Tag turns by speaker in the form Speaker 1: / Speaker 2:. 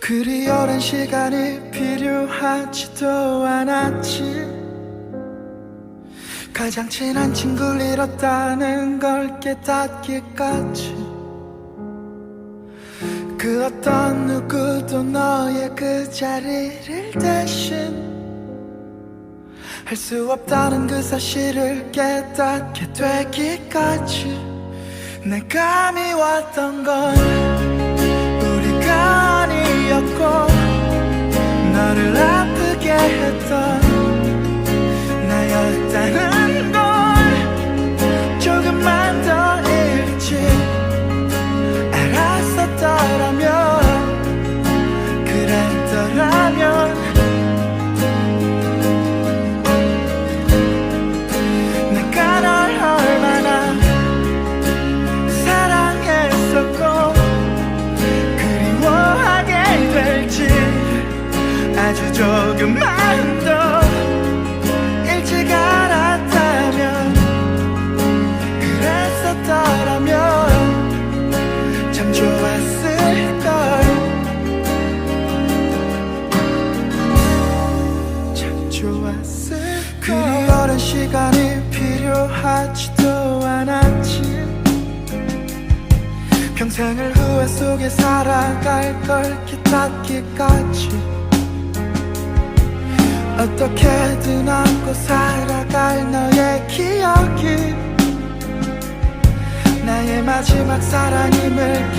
Speaker 1: 그리 오랜 시간이 필요하지도 않았지. 가장 친한 친구를 잃었다는 걸 깨닫기까지. 그 어떤 누구도 너의 그 자리를 대신 할 수 없다는 그 사실을 깨닫게 되기까지. 내가 미웠던 건 우리가 너를 아프게 했던 필요하지도 않았지 평생을 후회 속에 살아갈 걸 깨닫기까지. 어떻게든 안고 살아갈 너의 기억이 나의 마지막 사랑임을